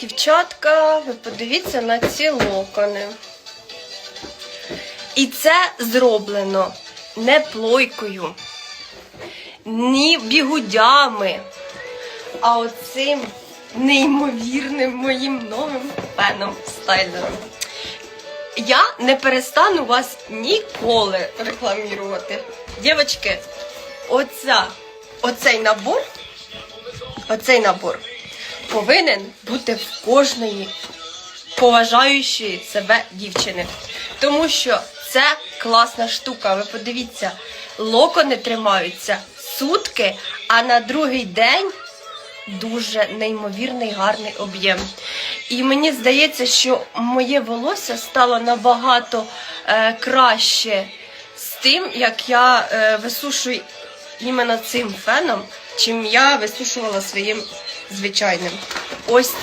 Дівчатка, ви подивіться на ці локони. І це зроблено не плойкою, ні бігудями, а оцим неймовірним моїм новим феном стайлером. Я не перестану вас ніколи рекламувати. Дівчатки, оця, оцей набор, оцей набор повинен бути в кожної поважаючої себе дівчини. Тому що це класна штука. Ви подивіться, локони тримаються сутки, а на другий день дуже неймовірний гарний об'єм. І мені здається, що моє волосся стало набагато е, краще з тим, як я е, висушую іменно цим феном, чим я висушувала своїм звичайним. Ось